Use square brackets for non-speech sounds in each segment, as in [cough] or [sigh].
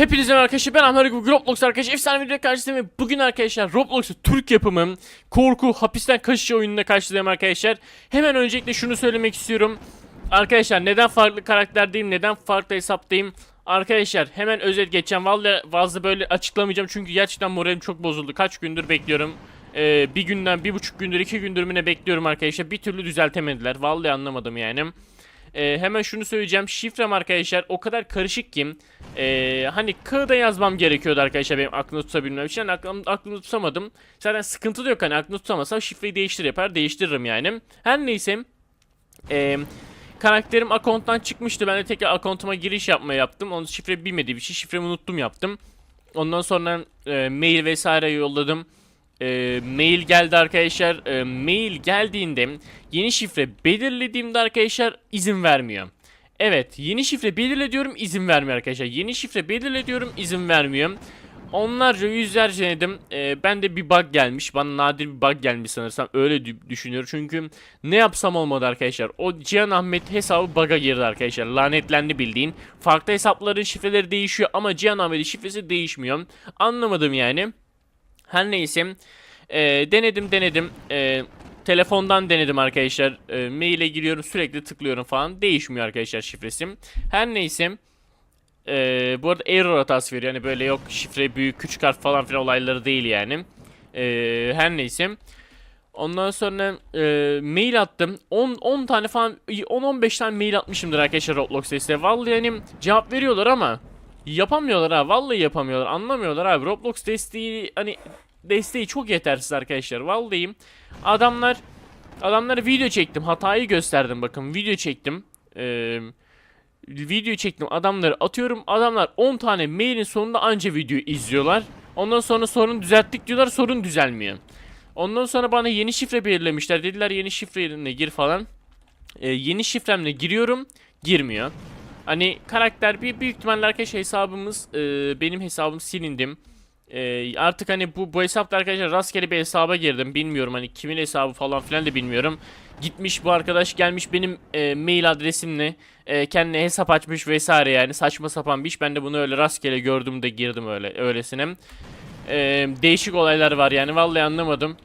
Merhaba arkadaşlar ben Ahmet Akın Roblox arkadaşlar efsane video karşısındayım ve bugün arkadaşlar Roblox'u Türk yapımı korku hapisten kaçış oyununda karşılayacağım arkadaşlar. Hemen öncelikle şunu söylemek istiyorum. Arkadaşlar neden farklı karakterdeyim neden farklı hesaptayım? Arkadaşlar hemen özet geçeceğim. Vallahi fazla böyle açıklamayacağım çünkü gerçekten moralim çok bozuldu. Kaç gündür bekliyorum. Ee, bir günden bir buçuk gündür iki gündür mü ne bekliyorum arkadaşlar? Bir türlü düzeltemediler. Vallahi anlamadım yani ee, hemen şunu söyleyeceğim. Şifrem arkadaşlar o kadar karışık ki ee, hani kağıda yazmam gerekiyordu arkadaşlar benim aklımda tutabilmem için. Yani aklım, aklımda tutamadım. Zaten sıkıntı da yok hani aklımda tutamasam şifreyi değiştir yapar değiştiririm yani. Her neyse. Ee, karakterim akonttan çıkmıştı. Ben de tekrar akontuma giriş yapma yaptım. Onun şifre bilmediği bir şey. Şifremi unuttum yaptım. Ondan sonra e, mail vesaire yolladım. E, mail geldi arkadaşlar. E, mail geldiğinde yeni şifre belirlediğimde arkadaşlar izin vermiyor. Evet yeni şifre belirle diyorum izin vermiyor arkadaşlar. Yeni şifre belirle diyorum izin vermiyor. Onlarca yüzlerce denedim. E, ben de bir bug gelmiş. Bana nadir bir bug gelmiş sanırsam. Öyle dü- düşünüyorum. Çünkü ne yapsam olmadı arkadaşlar. O Cihan Ahmet hesabı bug'a girdi arkadaşlar. Lanetlendi bildiğin. Farklı hesapların şifreleri değişiyor ama Cihan Ahmet'in şifresi değişmiyor. Anlamadım yani. Her neyse. Ee, denedim denedim. Ee, telefondan denedim arkadaşlar. Ee, maile giriyorum sürekli tıklıyorum falan. Değişmiyor arkadaşlar şifresim. Her neyse. Ee, bu arada error hatası veriyor. Yani böyle yok şifre büyük küçük harf falan filan olayları değil yani. Ee, her neyse. Ondan sonra e, mail attım. 10 10 tane falan 10-15 tane mail atmışımdır arkadaşlar Roblox size. Vallahi yani cevap veriyorlar ama yapamıyorlar ha. Vallahi yapamıyorlar. Anlamıyorlar abi. Roblox desteği hani desteği çok yetersiz arkadaşlar. Vallahi adamlar adamlara video çektim. Hatayı gösterdim bakın. Video çektim. Eee video çektim adamları atıyorum adamlar 10 tane mailin sonunda anca videoyu izliyorlar ondan sonra sorun düzelttik diyorlar sorun düzelmiyor ondan sonra bana yeni şifre belirlemişler dediler yeni şifrene gir falan Ee, yeni şifremle giriyorum girmiyor hani karakter bir büyük ihtimalle arkadaşlar hesabımız e, benim hesabım silindim Ee, artık hani bu bu hesapta arkadaşlar rastgele bir hesaba girdim bilmiyorum hani kimin hesabı falan filan da bilmiyorum gitmiş bu arkadaş gelmiş benim e, mail adresimle e, kendine hesap açmış vesaire yani saçma sapan bir iş. Ben de bunu öyle rastgele gördüm de girdim öyle öylesine. E, değişik olaylar var yani vallahi anlamadım.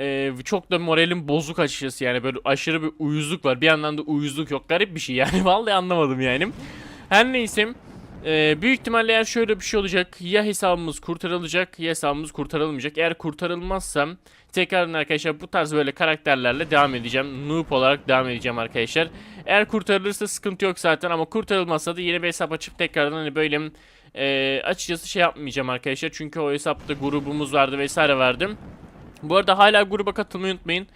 E, çok da moralim bozuk açıkçası yani böyle aşırı bir uyuzluk var. Bir yandan da uyuzluk yok garip bir şey yani [laughs] vallahi anlamadım yani. Her neyse. e, büyük ihtimalle eğer şöyle bir şey olacak ya hesabımız kurtarılacak ya hesabımız kurtarılmayacak. Eğer kurtarılmazsa tekrardan arkadaşlar bu tarz böyle karakterlerle devam edeceğim. Noob olarak devam edeceğim arkadaşlar. Eğer kurtarılırsa sıkıntı yok zaten ama kurtarılmazsa da yeni bir hesap açıp tekrardan hani böyle e, açıkçası şey yapmayacağım arkadaşlar. Çünkü o hesapta grubumuz vardı vesaire vardı. Bu arada hala gruba katılmayı unutmayın.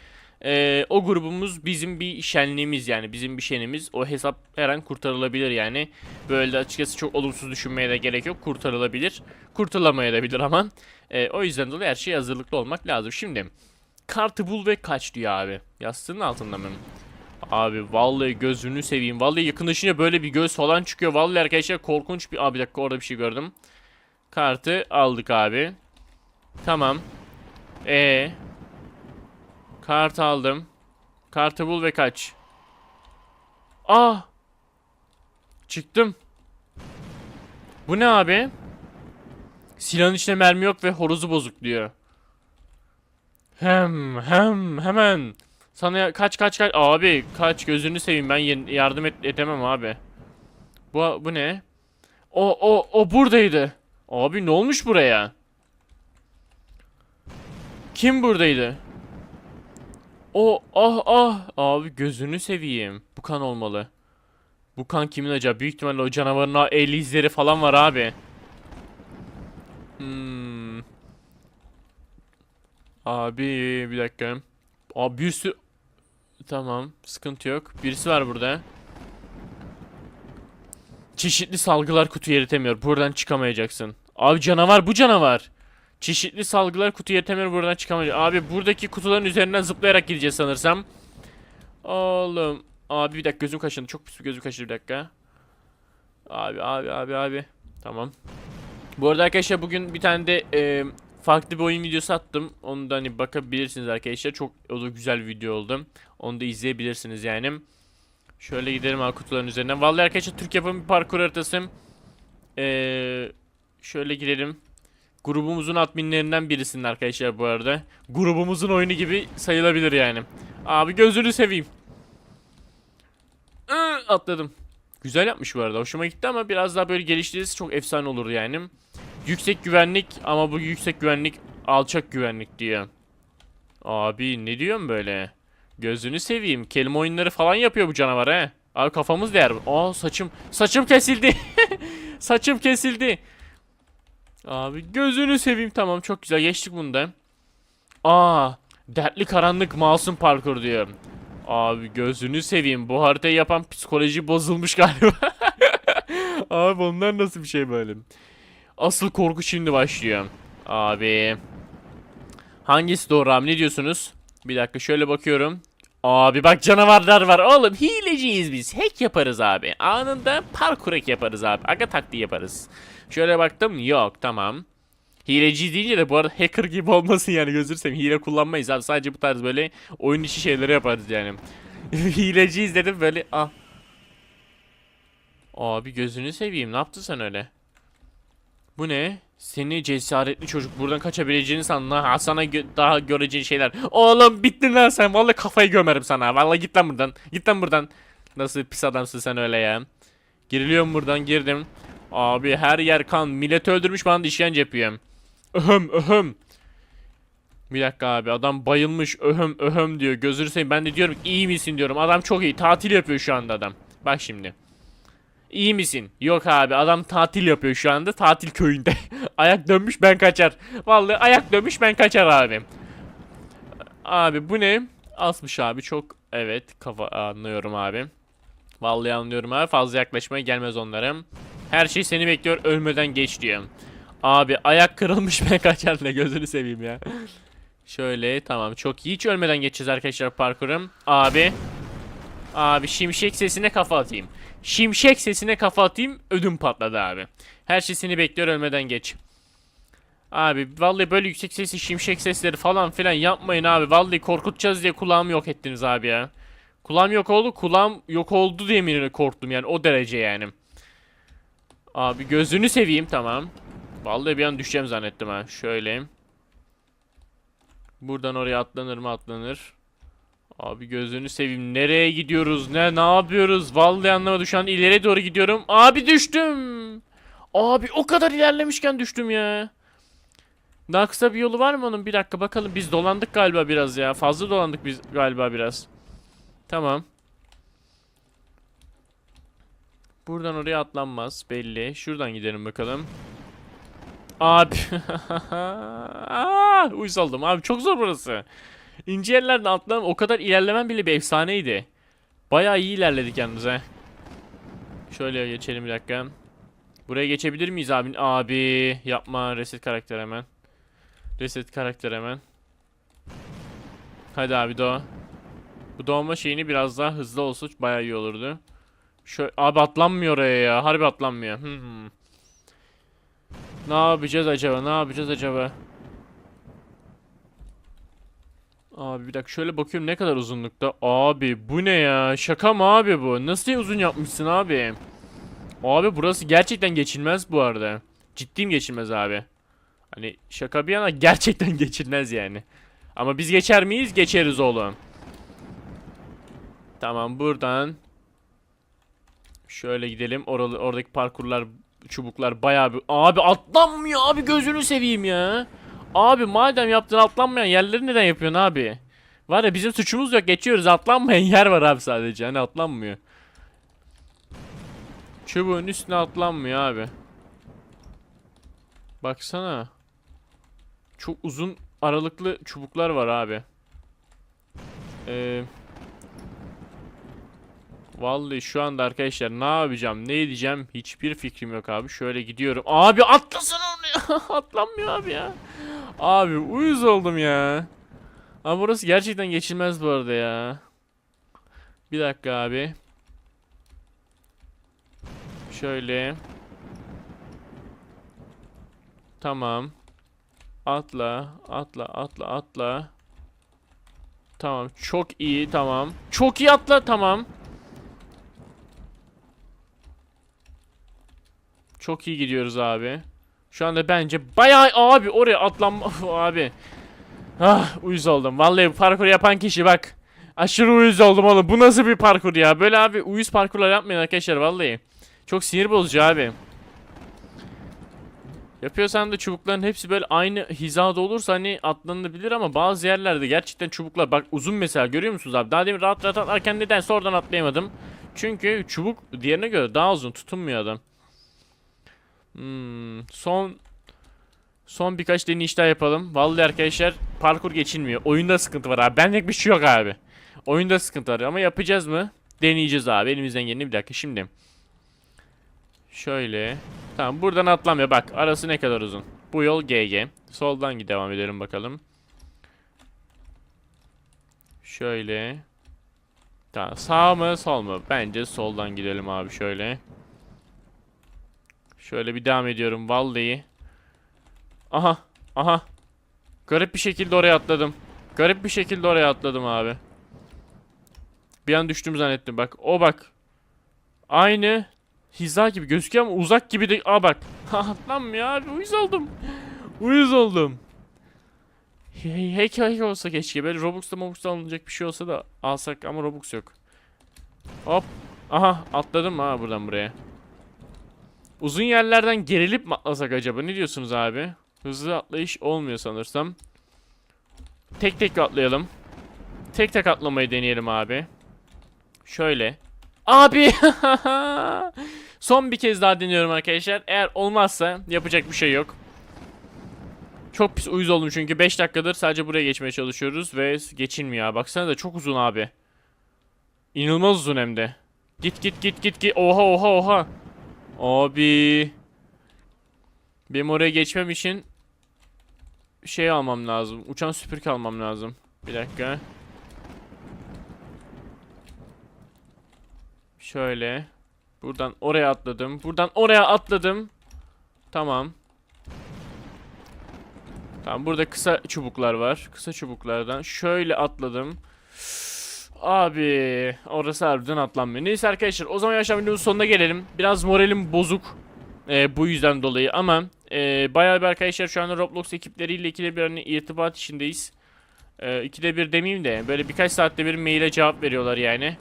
E, o grubumuz bizim bir şenliğimiz yani bizim bir şenimiz. O hesap her an kurtarılabilir yani. Böyle de açıkçası çok olumsuz düşünmeye de gerek yok. Kurtarılabilir. Kurtulamayabilir ama. E, o yüzden dolayı her şeye hazırlıklı olmak lazım. Şimdi kartı bul ve kaç diyor abi. Yastığın altında mı? Abi vallahi gözünü seveyim. Vallahi yakınlaşınca böyle bir göz falan çıkıyor. Vallahi arkadaşlar korkunç bir... Abi bir dakika orada bir şey gördüm. Kartı aldık abi. Tamam. E Kart aldım. Kartı bul ve kaç. Ah! Çıktım. Bu ne abi? Silahın içinde mermi yok ve horozu bozuk diyor. Hem hem hemen. Sana kaç kaç kaç abi kaç gözünü seveyim ben yardım et edemem abi. Bu bu ne? O o o buradaydı. Abi ne olmuş buraya? Kim buradaydı? O ah ah abi gözünü seveyim. Bu kan olmalı. Bu kan kimin acaba? Büyük ihtimalle o canavarın el izleri falan var abi. Hmm. Abi bir dakika. Abi bir sürü... Tamam sıkıntı yok. Birisi var burada. Çeşitli salgılar kutuyu eritemiyor. Buradan çıkamayacaksın. Abi canavar bu canavar. Çeşitli salgılar kutuyu eritemiyor. Buradan çıkamayacak. Abi buradaki kutuların üzerinden zıplayarak gideceğiz sanırsam. Oğlum. Abi bir dakika gözüm kaşındı. Çok pis bir gözüm kaşındı bir dakika. Abi abi abi abi. Tamam. Bu arada arkadaşlar bugün bir tane de e, farklı bir oyun videosu attım. Onu da hani bakabilirsiniz arkadaşlar. Çok o da güzel bir video oldu. Onu da izleyebilirsiniz yani. Şöyle gidelim abi kutuların üzerinden. Vallahi arkadaşlar Türk yapımı bir parkur haritası. Ee, şöyle girelim. Grubumuzun adminlerinden birisinin arkadaşlar bu arada. Grubumuzun oyunu gibi sayılabilir yani. Abi gözünü seveyim. Iı, atladım. Güzel yapmış bu arada. Hoşuma gitti ama biraz daha böyle geliştirirse çok efsane olur yani. Yüksek güvenlik ama bu yüksek güvenlik alçak güvenlik diyor. Abi ne diyorsun böyle? Gözünü seveyim. Kelime oyunları falan yapıyor bu canavar he. Abi kafamız değer. Aa saçım. Saçım kesildi. [laughs] saçım kesildi. Abi gözünü seveyim. Tamam çok güzel geçtik bunda. Aa dertli karanlık masum parkur diyor. Abi gözünü seveyim. Bu haritayı yapan psikoloji bozulmuş galiba. [laughs] Abi onlar nasıl bir şey böyle? Asıl korku şimdi başlıyor. Abi. Hangisi doğru abi ne diyorsunuz? Bir dakika şöyle bakıyorum. Abi bak canavarlar var oğlum hileciyiz biz. Hack yaparız abi. Anında parkur hack yaparız abi. Aga taktiği yaparız. Şöyle baktım yok tamam. Hileci deyince de bu arada hacker gibi olmasın yani gözür seveyim. Hile kullanmayız abi. Sadece bu tarz böyle oyun içi şeyleri yaparız yani. [laughs] Hileciyiz dedim böyle ah. Abi gözünü seveyim ne yaptın sen öyle? Bu ne? Seni cesaretli çocuk buradan kaçabileceğini sandın ha sana gö- daha göreceğin şeyler. Oğlum bittin lan sen vallahi kafayı gömerim sana. Vallahi git lan buradan. Git lan buradan. Nasıl pis adamsın sen öyle ya. Giriliyorum buradan girdim. Abi her yer kan. Millet öldürmüş bana da işkence yapıyor. Öhüm öhüm. Bir dakika abi adam bayılmış öhüm öhüm diyor. Gözünü seveyim ben de diyorum iyi misin diyorum. Adam çok iyi tatil yapıyor şu anda adam. Bak şimdi. İyi misin? Yok abi adam tatil yapıyor şu anda tatil köyünde. [laughs] ayak dönmüş ben kaçar. Vallahi ayak dönmüş ben kaçar abi. Abi bu ne? Asmış abi çok evet kafa anlıyorum abi. Vallahi anlıyorum abi fazla yaklaşmaya gelmez onlara. Her şey seni bekliyor ölmeden geç diyor. Abi ayak kırılmış [laughs] ben kaçar ne gözünü seveyim ya. Şöyle tamam çok iyi hiç ölmeden geçeceğiz arkadaşlar parkurum. Abi. Abi şimşek sesine kafa atayım. Şimşek sesine kafa atayım ödüm patladı abi. Her şey seni bekliyor ölmeden geç. Abi vallahi böyle yüksek sesli şimşek sesleri falan filan yapmayın abi. Vallahi korkutacağız diye kulağımı yok ettiniz abi ya. Kulağım yok oldu kulağım yok oldu diye mi korktum yani o derece yani. Abi gözünü seveyim tamam. Vallahi bir an düşeceğim zannettim ha. Şöyle. Buradan oraya atlanır mı atlanır. Abi gözünü seveyim. Nereye gidiyoruz? Ne ne yapıyoruz? Vallahi anlamadım. Şu an ileriye doğru gidiyorum. Abi düştüm. Abi o kadar ilerlemişken düştüm ya. Daha kısa bir yolu var mı onun? Bir dakika bakalım. Biz dolandık galiba biraz ya. Fazla dolandık biz galiba biraz. Tamam. Buradan oraya atlanmaz belli. Şuradan gidelim bakalım. Abi. Aa, [laughs] uyuz oldum abi çok zor burası. İnce yerlerden atlan o kadar ilerlemem bile bir efsaneydi. Bayağı iyi ilerledik yalnız he. Şöyle geçelim bir dakika. Buraya geçebilir miyiz abi? Abi yapma reset karakter hemen. Reset karakter hemen. Hadi abi doğa. Bu doğma şeyini biraz daha hızlı olsa bayağı iyi olurdu. Şöyle abi atlanmıyor oraya ya. Harbi atlanmıyor. Hmm. Ne yapacağız acaba? Ne yapacağız acaba? Abi bir dakika şöyle bakıyorum ne kadar uzunlukta. Abi bu ne ya? Şaka mı abi bu? Nasıl uzun yapmışsın abi? Abi burası gerçekten geçilmez bu arada. Ciddiyim geçilmez abi. Hani şaka bir yana gerçekten [laughs] geçilmez yani. Ama biz geçer miyiz? Geçeriz oğlum. Tamam buradan. Şöyle gidelim. Oralı, oradaki parkurlar, çubuklar bayağı bir... Abi atlanmıyor abi gözünü seveyim ya. Abi madem yaptın atlanmayan yerleri neden yapıyorsun abi? Var ya bizim suçumuz yok geçiyoruz atlanmayan [laughs] yer var abi sadece hani atlanmıyor. Çubuğun üstüne atlanmıyor abi. Baksana. Çok uzun aralıklı çubuklar var abi. Eee... Vallahi şu anda arkadaşlar ne yapacağım ne edeceğim hiçbir fikrim yok abi. Şöyle gidiyorum. Abi atlasana onu ya. [laughs] Atlanmıyor abi ya. Abi uyuz oldum ya. Abi burası gerçekten geçilmez bu arada ya. Bir dakika abi. Şöyle. Tamam. Atla, atla, atla, atla. Tamam, çok iyi, tamam. Çok iyi atla, tamam. Çok iyi gidiyoruz abi. Şu anda bence bayağı abi oraya atlanma [laughs] abi. Ah uyuz oldum. Vallahi parkur yapan kişi bak. Aşırı uyuz oldum oğlum. Bu nasıl bir parkur ya? Böyle abi uyuz parkurlar yapmayın arkadaşlar vallahi. Çok sinir bozucu abi. Yapıyorsan da çubukların hepsi böyle aynı hizada olursa hani atlanabilir ama bazı yerlerde gerçekten çubuklar bak uzun mesela görüyor musunuz abi? Daha demin rahat rahat atlarken nedense oradan atlayamadım. Çünkü çubuk diğerine göre daha uzun tutunmuyor adam. Hmm, son son birkaç deneyiş daha yapalım. Vallahi arkadaşlar parkur geçilmiyor. Oyunda sıkıntı var abi. Benlik bir şey yok abi. Oyunda sıkıntı var ama yapacağız mı? Deneyeceğiz abi. Elimizden geleni bir dakika şimdi. Şöyle. Tamam buradan atlamıyor. Bak arası ne kadar uzun. Bu yol GG. Soldan devam edelim bakalım. Şöyle. Tamam sağ mı sol mu? Bence soldan gidelim abi şöyle. Şöyle bir devam ediyorum vallahi. Aha aha. Garip bir şekilde oraya atladım. Garip bir şekilde oraya atladım abi. Bir an düştüm zannettim bak. O bak. Aynı hiza gibi gözüküyor ama uzak gibi de. Aa bak. [laughs] Atlanmıyor abi. Uyuz oldum. Uyuz oldum. Hack hack olsa keşke. Böyle Robux'ta Robux'ta alınacak bir şey olsa da alsak ama Robux yok. Hop. Aha atladım ha buradan buraya. Uzun yerlerden gerilip mi atlasak acaba? Ne diyorsunuz abi? Hızlı atlayış olmuyor sanırsam. Tek tek atlayalım. Tek tek atlamayı deneyelim abi. Şöyle. Abi! [laughs] Son bir kez daha deniyorum arkadaşlar. Eğer olmazsa yapacak bir şey yok. Çok pis uyuz oldum çünkü 5 dakikadır sadece buraya geçmeye çalışıyoruz ve geçilmiyor. Baksana da çok uzun abi. İnanılmaz uzun hem de. Git git git git git. Oha oha oha. Abi. Benim oraya geçmem için şey almam lazım. Uçan süpürge almam lazım. Bir dakika. Şöyle. Buradan oraya atladım. Buradan oraya atladım. Tamam. Tamam burada kısa çubuklar var. Kısa çubuklardan şöyle atladım. Abi orası harbiden atlanmıyor. Neyse arkadaşlar o zaman yaşam videonun sonuna gelelim. Biraz moralim bozuk. Ee, bu yüzden dolayı ama e, bayağı bir arkadaşlar şu anda Roblox ekipleriyle ikide bir hani irtibat içindeyiz. Ee, ikide bir demeyeyim de böyle birkaç saatte bir maile cevap veriyorlar yani.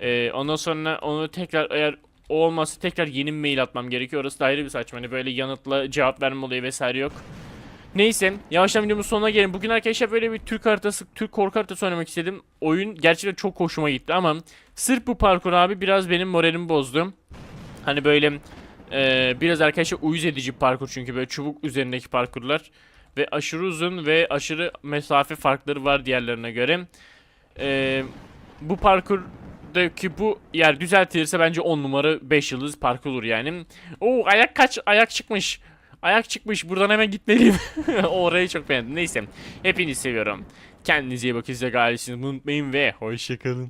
Ee, ondan sonra onu tekrar eğer o olmazsa tekrar yeni mail atmam gerekiyor. Orası da ayrı bir saçma. Hani böyle yanıtla cevap verme olayı vesaire yok. Neyse yavaştan videomuzun sonuna gelin. Bugün arkadaşlar böyle bir Türk haritası, Türk korku haritası oynamak istedim. Oyun gerçekten çok hoşuma gitti ama sırf bu parkur abi biraz benim moralimi bozdu. Hani böyle e, biraz arkadaşlar uyuz edici parkur çünkü böyle çubuk üzerindeki parkurlar. Ve aşırı uzun ve aşırı mesafe farkları var diğerlerine göre. E, bu parkurdaki bu yer düzeltilirse bence 10 numara 5 yıldız parkur olur yani. Oo ayak kaç ayak çıkmış. Ayak çıkmış. Buradan hemen gitmeliyim. [laughs] Orayı çok beğendim. Neyse. Hepinizi seviyorum. Kendinize iyi bakın. Size gayesiniz unutmayın ve hoşçakalın.